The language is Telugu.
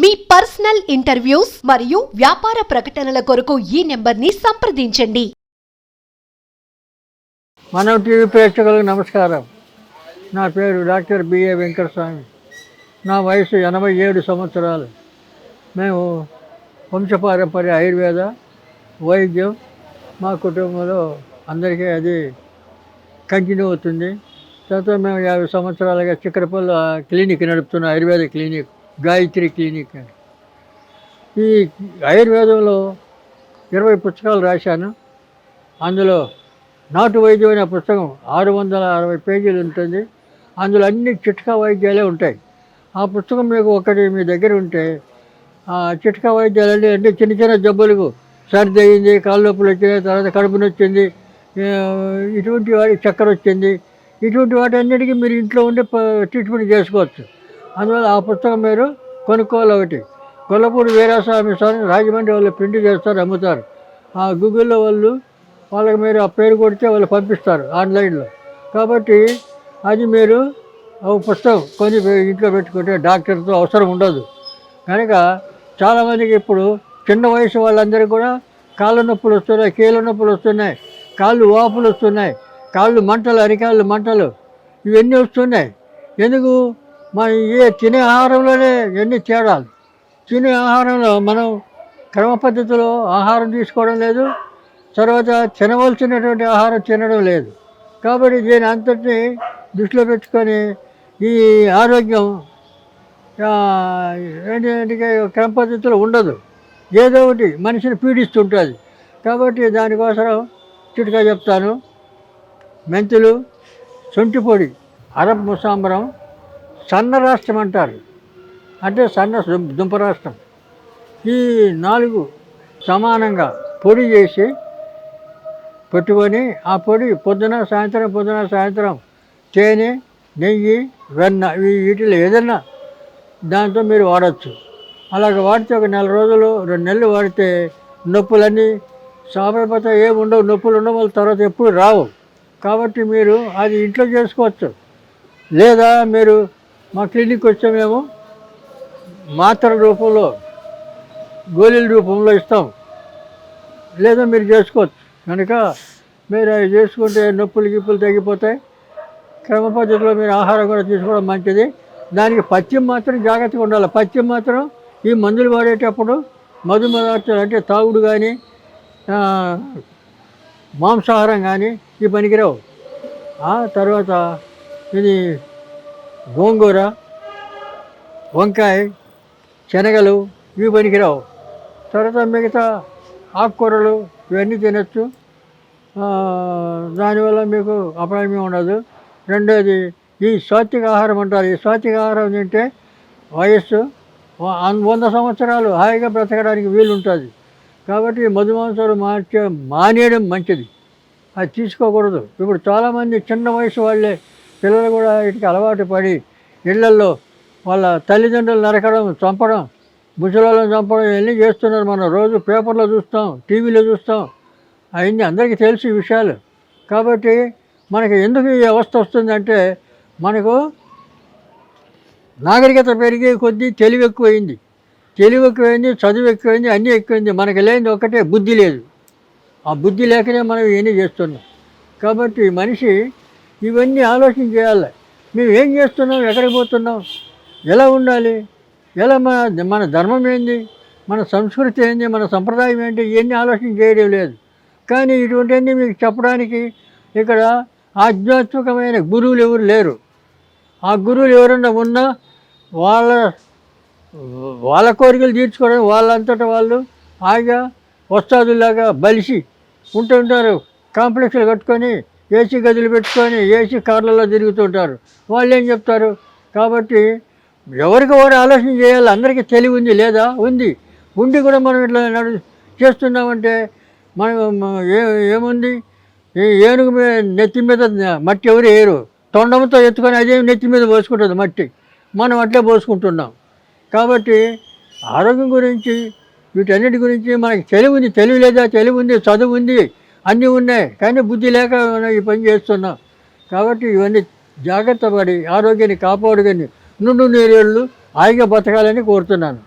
మీ పర్సనల్ ఇంటర్వ్యూస్ మరియు వ్యాపార ప్రకటనల కొరకు ఈ నెంబర్ని సంప్రదించండి. మనం టీవీ ప్రేక్షకులకు నమస్కారం. నా పేరు డాక్టర్ బిఏ వెంకటస్వామి. నా వయసు ఎనభై ఏడు సంవత్సరాలు. మేము వంశపారంపర్య ఆయుర్వేద వైద్యం మా కుటుంబంలో అందరికీ అది కంటిన్యూ అవుతుంది. తర్వాత మేము యాభై సంవత్సరాలుగా చిక్కడపల్లి క్లినిక్ నడుపుతున్న ఆయుర్వేద క్లినిక్. గాయత్రి క్లినిక్ అని. ఈ ఆయుర్వేదంలో ఇరవై పుస్తకాలు రాశాను. అందులో నాటు వైద్యం అనే పుస్తకం ఆరు వందల అరవై పేజీలు ఉంటుంది. అందులో అన్ని చిట్కా వైద్యాలే ఉంటాయి. ఆ పుస్తకం మీకు ఒకటి మీ దగ్గర ఉంటే ఆ చిట్కా వైద్యాలన్నీ అంటే చిన్న చిన్న జబ్బులకు సర్ది అయింది కాళ్ళు నొప్పులు వచ్చినాయి తర్వాత కడుపు నొచ్చింది ఇటువంటి వాటి చక్కెర వచ్చింది. ఇటువంటి వాటి అన్నిటికీ మీరు ఇంట్లో ఉండి ప- ట్రీట్మెంట్ చేసుకోవచ్చు. అందువల్ల ఆ పుస్తకం మీరు కొనుక్కోవాలి ఒకటి. కొల్లపూడి వీరాస్వామి స్వామి రాజమండ్రి వాళ్ళు ప్రింట్ చేస్తారు అమ్ముతారు. ఆ గూగుల్లో వాళ్ళు వాళ్ళకి మీరు ఆ పేరు కొడితే వాళ్ళు పంపిస్తారు ఆన్లైన్లో. కాబట్టి అది మీరు ఒక పుస్తకం కొని ఇంట్లో పెట్టుకుంటే డాక్టర్తో అవసరం ఉండదు. కనుక చాలామందికి ఇప్పుడు చిన్న వయసు వాళ్ళందరికీ కూడా కాళ్ళ నొప్పులు వస్తున్నాయి కీళ్ళ నొప్పులు వస్తున్నాయి కాళ్ళు వాపులు వస్తున్నాయి కాళ్ళు మంటలు అరికాళ్ళు మంటలు ఇవన్నీ వస్తున్నాయి. ఎందుకు? మన ఏ తినే ఆహారంలోనే ఎన్ని తేడాలు? తినే ఆహారంలో మనం క్రమ పద్ధతిలో ఆహారం తీసుకోవడం లేదు తర్వాత తినవలసినటువంటి ఆహారం తినడం లేదు. కాబట్టి దీని అంతటిని దృష్టిలో పెట్టుకొని ఈ ఆరోగ్యం ఏంటంటే క్రమ పద్ధతిలో ఉండదు. ఏదో ఒకటి మనిషిని పీడిస్తుంటుంది. కాబట్టి దానికోసం చిట్కా చెప్తాను. మెంతులు సొంటి పొడి అరబ్ ముసాంబరం సన్న రాష్ట్రం అంటారు. అంటే సన్న దుంప రాష్ట్రం. ఈ నాలుగు సమానంగా పొడి చేసి పెట్టుకొని ఆ పొడి పొద్దున సాయంత్రం పొద్దున సాయంత్రం తేనె నెయ్యి వెన్న వీటిలో ఏదన్నా దాంతో మీరు వాడచ్చు. అలాగ వాడితే ఒక నెల రోజులు రెండు నెలలు వాడితే నొప్పులన్నీ సాపైపోతే ఏమి ఉండవు నొప్పులు ఉండవు వాళ్ళ తర్వాత ఎప్పుడు రావు. కాబట్టి మీరు అది ఇంట్లో చేసుకోవచ్చు. లేదా మీరు మా క్లినిక్ వచ్చే మేము మాత్ర రూపంలో గోళీల రూపంలో ఇస్తాం. లేదా మీరు చేసుకోవచ్చు. కనుక మీరు అవి చేసుకుంటే నొప్పులు గిప్పులు తగ్గిపోతాయి. క్రమ పద్ధతిలో మీరు ఆహారం కూడా తీసుకోవడం మంచిది. దానికి పత్యం మాత్రం జాగ్రత్తగా ఉండాలి. పత్యం మాత్రం ఈ మందులు వాడేటప్పుడు మధుమదార్చాలు అంటే తాగుడు కానీ మాంసాహారం కానీ ఈ పనికిరావు. ఆ తర్వాత ఇది గోంగూర వంకాయ శనగలు ఇవి పనికిరావు. తర్వాత మిగతా ఆకుకూరలు ఇవన్నీ తినచ్చు. దానివల్ల మీకు అపాయం ఉండదు. రెండోది ఈ సాత్విక ఆహారం అంటారు. ఈ సాత్విక ఆహారం తింటే వయస్సు వంద సంవత్సరాలు హాయిగా బ్రతకడానికి వీలుంటుంది. కాబట్టి మధుమాంసాలు మార్చే మానేయడం మంచిది. అది తీసుకోకూడదు. ఇప్పుడు చాలామంది చిన్న వయసు వాళ్ళే పిల్లలు కూడా వీటికి అలవాటు పడి ఇళ్ళల్లో వాళ్ళ తల్లిదండ్రులు నరకడం చంపడం ముసలాలను చంపడం ఇవన్నీ చేస్తున్నారు. మనం రోజు పేపర్లో చూస్తాం టీవీలో చూస్తాం. అవన్నీ అందరికీ తెలిసి విషయాలు. కాబట్టి మనకి ఎందుకు ఈ అవస్థ వస్తుందంటే మనకు నాగరికత పెరిగే కొద్దీ తెలివి ఎక్కువైంది. తెలివి ఎక్కువైంది చదువు ఎక్కువైంది అన్నీ ఎక్కువైంది. మనకి లేనిది ఒకటే బుద్ధి లేదు. ఆ బుద్ధి లేకనే మనం ఇవన్నీ చేస్తున్నాం. కాబట్టి మనిషి ఇవన్నీ ఆలోచన చేయాలి. మేము ఏం చేస్తున్నాం? ఎక్కడికి పోతున్నాం? ఎలా ఉండాలి? ఎలా మన మన ధర్మం ఏంది? మన సంస్కృతి ఏంది? మన సంప్రదాయం ఏంటి? ఇవన్నీ ఆలోచన చేయడం లేదు. కానీ ఇటువంటివన్నీ మీకు చెప్పడానికి ఇక్కడ ఆధ్యాత్మికమైన గురువులు ఎవరు లేరు. ఆ గురువులు ఎవరన్నా ఉన్నా వాళ్ళ వాళ్ళ కోరికలు తీర్చుకోవడం వాళ్ళంతటా వాళ్ళు హాయిగా వస్తాదులాగా బలిసి ఉంటుంటారు కాంప్లెక్స్లు కట్టుకొని ఏసీ గదులు పెట్టుకొని ఏసీ కార్లలో తిరుగుతుంటారు. వాళ్ళు ఏం చెప్తారు? కాబట్టి ఎవరికి వారు ఆలోచన చేయాలి? అందరికీ తెలివి ఉంది లేదా? ఉంది. ఉండి కూడా మనం ఇట్లా నడు చేస్తున్నామంటే మనం ఏ ఏముంది? ఏనుగు మీద నెత్తి మీద మట్టి ఎవరు వేయరు తొండంతో ఎత్తుకొని అదే నెత్తి మీద పోసుకుంటుంది మట్టి. మనం అట్లే పోసుకుంటున్నాం. కాబట్టి ఆరోగ్యం గురించి వీటన్నిటి గురించి మనకి తెలివి ఉంది. తెలివి లేదా? తెలివి ఉంది చదువు ఉంది. అన్నీ ఉన్నాయి. కానీ బుద్ధి లేక ఈ పని చేస్తున్నాం. కాబట్టి ఇవన్నీ జాగ్రత్త పడి ఆరోగ్యాన్ని కాపాడుకొని నుండు నేరేళ్ళు హాయిగా బతకాలని కోరుతున్నాను.